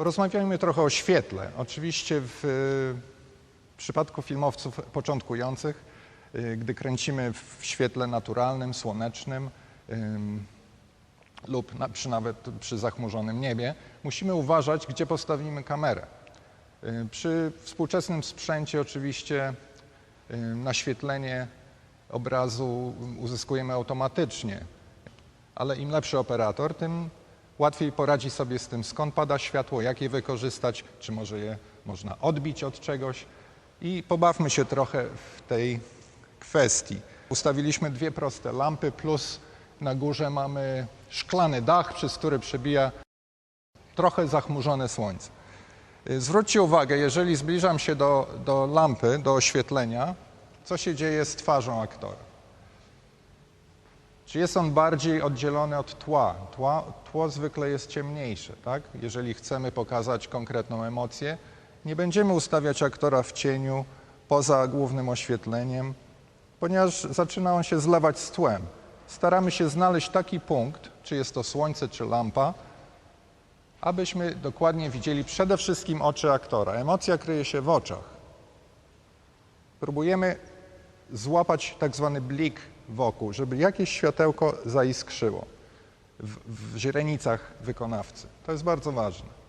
Porozmawiajmy trochę o świetle. Oczywiście w y, przypadku filmowców początkujących, y, gdy kręcimy w świetle naturalnym, słonecznym ym, lub na, przy nawet przy zachmurzonym niebie, musimy uważać, gdzie postawimy kamerę. Y, Przy współczesnym sprzęcie oczywiście naświetlenie obrazu uzyskujemy automatycznie, ale im lepszy operator, tym łatwiej poradzi sobie z tym, skąd pada światło, jak je wykorzystać, czy może je można odbić od czegoś. I pobawmy się trochę w tej kwestii. Ustawiliśmy dwie proste lampy, plus na górze mamy szklany dach, przez który przebija trochę zachmurzone słońce. Y, Zwróćcie uwagę, jeżeli zbliżam się do, do lampy, do oświetlenia, co się dzieje z twarzą aktora. Czy jest on bardziej oddzielony od tła? Tła tło zwykle jest ciemniejsze, tak? Jeżeli chcemy pokazać konkretną emocję, nie będziemy ustawiać aktora w cieniu poza głównym oświetleniem, ponieważ zaczyna on się zlewać z tłem. Staramy się znaleźć taki punkt, czy jest to słońce, czy lampa, abyśmy dokładnie widzieli przede wszystkim oczy aktora. Emocja kryje się w oczach. Próbujemy złapać tak zwany blik wokół, żeby jakieś światełko zaiskrzyło w, w źrenicach wykonawcy. To jest bardzo ważne.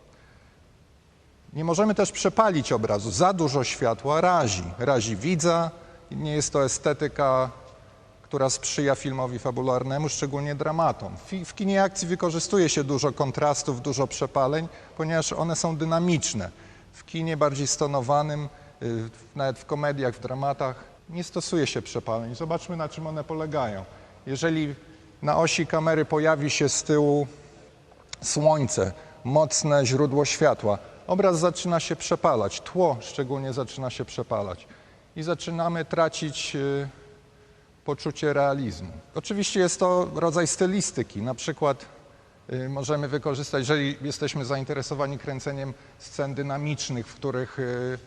Nie możemy też przepalić obrazu. Za dużo światła razi. Razi widza. Nie jest to estetyka, która sprzyja filmowi fabularnemu, szczególnie dramatom. W kinie akcji wykorzystuje się dużo kontrastów, dużo przepaleń, ponieważ one są dynamiczne. W kinie bardziej stonowanym, y, nawet w komediach, w dramatach, nie stosuje się przepaleń. Zobaczmy, na czym one polegają. Jeżeli na osi kamery pojawi się z tyłu słońce, mocne źródło światła, obraz zaczyna się przepalać, tło szczególnie zaczyna się przepalać i zaczynamy tracić y, poczucie realizmu. Oczywiście jest to rodzaj stylistyki. Na przykład y, możemy wykorzystać, jeżeli jesteśmy zainteresowani kręceniem scen dynamicznych, w których y,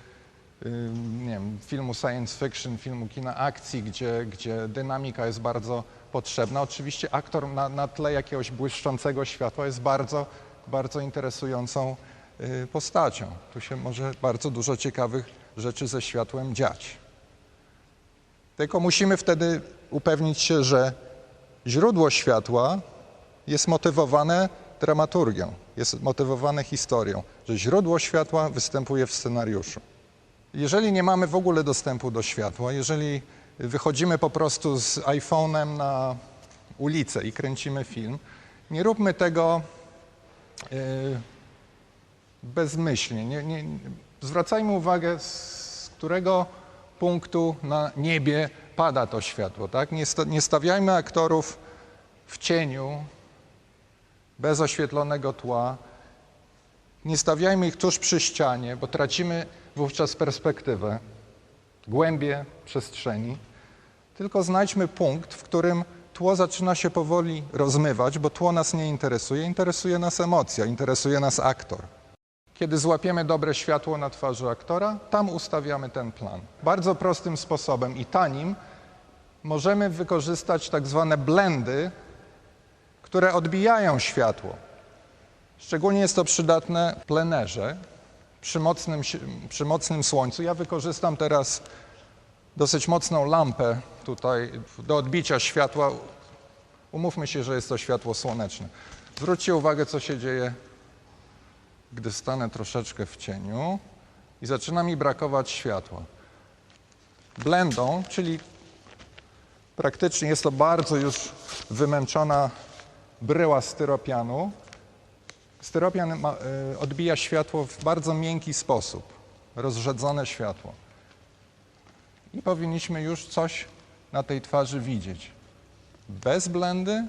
nie wiem, filmu science fiction, filmu kina akcji, gdzie, gdzie dynamika jest bardzo potrzebna. Oczywiście aktor na, na tle jakiegoś błyszczącego światła jest bardzo, bardzo interesującą y, postacią. Tu się może bardzo dużo ciekawych rzeczy ze światłem dziać. Tylko musimy wtedy upewnić się, że źródło światła jest motywowane dramaturgią, jest motywowane historią, że źródło światła występuje w scenariuszu. Jeżeli nie mamy w ogóle dostępu do światła, jeżeli wychodzimy po prostu z iPhone'em na ulicę i kręcimy film, nie róbmy tego yy, bezmyślnie. Nie, nie, zwracajmy uwagę, z którego punktu na niebie pada to światło. Tak? Nie, nie stawiajmy aktorów w cieniu, bez oświetlonego tła. Nie stawiajmy ich tuż przy ścianie, bo tracimy wówczas perspektywę, głębie przestrzeni. Tylko znajdźmy punkt, w którym tło zaczyna się powoli rozmywać, bo tło nas nie interesuje, interesuje nas emocja, interesuje nas aktor. Kiedy złapiemy dobre światło na twarzy aktora, tam ustawiamy ten plan. Bardzo prostym sposobem i tanim możemy wykorzystać tak zwane blendy, które odbijają światło. Szczególnie jest to przydatne w plenerze, przy mocnym, przy mocnym słońcu. Ja wykorzystam teraz dosyć mocną lampę tutaj do odbicia światła. Umówmy się, że jest to światło słoneczne. Zwróćcie uwagę, co się dzieje gdy stanę troszeczkę w cieniu i zaczyna mi brakować światła. Blendą, czyli praktycznie jest to bardzo już wymęczona bryła styropianu. Styropian ma, y, odbija światło w bardzo miękki sposób, rozrzedzone światło. I powinniśmy już coś na tej twarzy widzieć. Bez blendy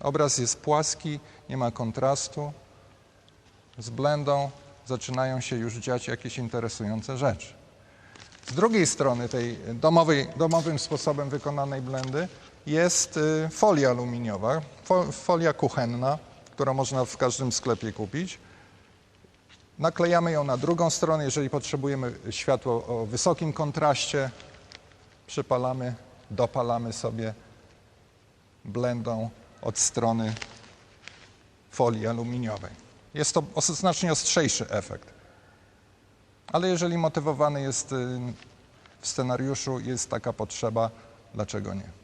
obraz jest płaski, nie ma kontrastu z blendą zaczynają się już dziać jakieś interesujące rzeczy. Z drugiej strony tej domowej, domowym sposobem wykonanej blendy jest y, folia aluminiowa, fo, folia kuchenna, którą można w każdym sklepie kupić. Naklejamy ją na drugą stronę, jeżeli potrzebujemy światło o wysokim kontraście, przypalamy, dopalamy sobie blendą od strony folii aluminiowej. Jest to znacznie ostrzejszy efekt. Ale jeżeli motywowany jest y, w scenariuszu, jest taka potrzeba, dlaczego nie?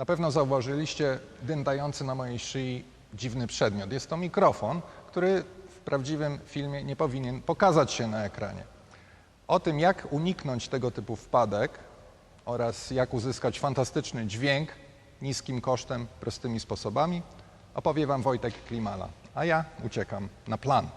Na pewno zauważyliście dętający na mojej szyi dziwny przedmiot. Jest to mikrofon, który w prawdziwym filmie nie powinien pokazać się na ekranie. O tym, jak uniknąć tego typu wpadek oraz jak uzyskać fantastyczny dźwięk niskim kosztem, prostymi sposobami, opowie Wam Wojtek Klimala, a ja uciekam na plan.